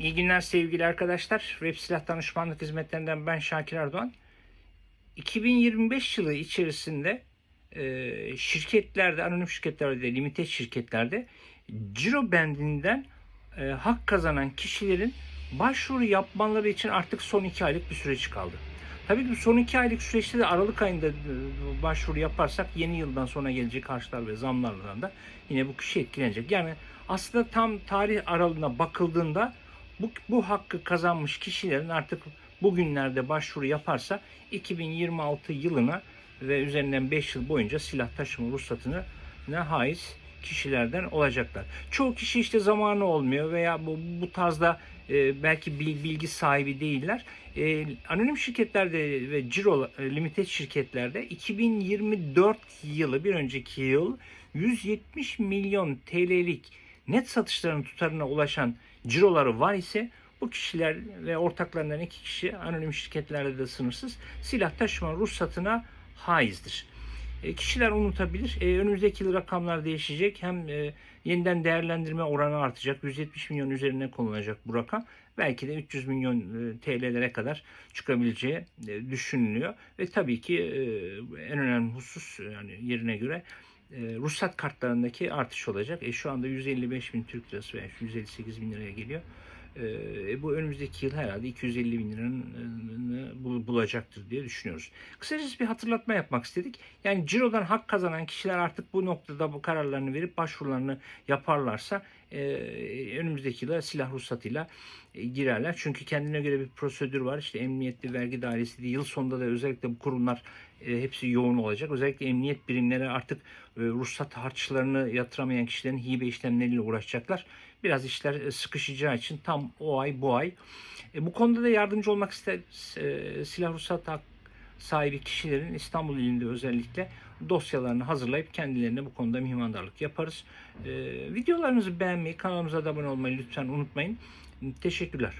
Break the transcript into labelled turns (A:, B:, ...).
A: İyi günler sevgili arkadaşlar. Web Silah Danışmanlık Hizmetlerinden ben Şakir Erdoğan. 2025 yılı içerisinde e, şirketlerde, anonim şirketlerde, limited şirketlerde ciro bendinden e, hak kazanan kişilerin başvuru yapmaları için artık son 2 aylık bir süreç kaldı. Tabii ki son 2 aylık süreçte de Aralık ayında e, başvuru yaparsak yeni yıldan sonra gelecek harçlar ve zamlardan da yine bu kişi etkilenecek. Yani aslında tam tarih aralığına bakıldığında bu, bu hakkı kazanmış kişilerin artık bugünlerde başvuru yaparsa 2026 yılına ve üzerinden 5 yıl boyunca silah taşıma ruhsatını ne haiz kişilerden olacaklar. Çoğu kişi işte zamanı olmuyor veya bu, bu tarzda e, belki bil- bilgi sahibi değiller. E, anonim şirketlerde ve ciro limited şirketlerde 2024 yılı bir önceki yıl 170 milyon TL'lik net satışların tutarına ulaşan ciroları var ise bu kişiler ve ortaklarından iki kişi anonim şirketlerde de sınırsız silah taşıma ruhsatına haizdir. E, kişiler unutabilir. E, önümüzdeki yıl rakamlar değişecek. Hem e, yeniden değerlendirme oranı artacak. 170 milyon üzerine konulacak bu rakam. Belki de 300 milyon TL'lere kadar çıkabileceği düşünülüyor. Ve tabii ki en önemli husus yani yerine göre ruhsat kartlarındaki artış olacak. E, şu anda 155 bin Türk lirası veya 158 bin liraya geliyor. E, bu önümüzdeki yıl herhalde 250 bin liranın e, bul- bulacaktır diye düşünüyoruz. Kısacası bir hatırlatma yapmak istedik. Yani cirodan hak kazanan kişiler artık bu noktada bu kararlarını verip başvurularını yaparlarsa e, önümüzdeki yıla silah ruhsatıyla e, girerler. Çünkü kendine göre bir prosedür var. İşte emniyetli vergi dairesi yıl sonunda da özellikle bu kurumlar e, hepsi yoğun olacak. Özellikle emniyet birimleri artık e, ruhsat harçlarını yatıramayan kişilerin hibe işlemleriyle uğraşacaklar. Biraz işler e, sıkışacağı için tam o ay bu ay. Bu konuda da yardımcı olmak ister silah ruhsat hak sahibi kişilerin İstanbul ilinde özellikle dosyalarını hazırlayıp kendilerine bu konuda mimarlık yaparız. E, videolarımızı beğenmeyi, kanalımıza abone olmayı lütfen unutmayın. Teşekkürler.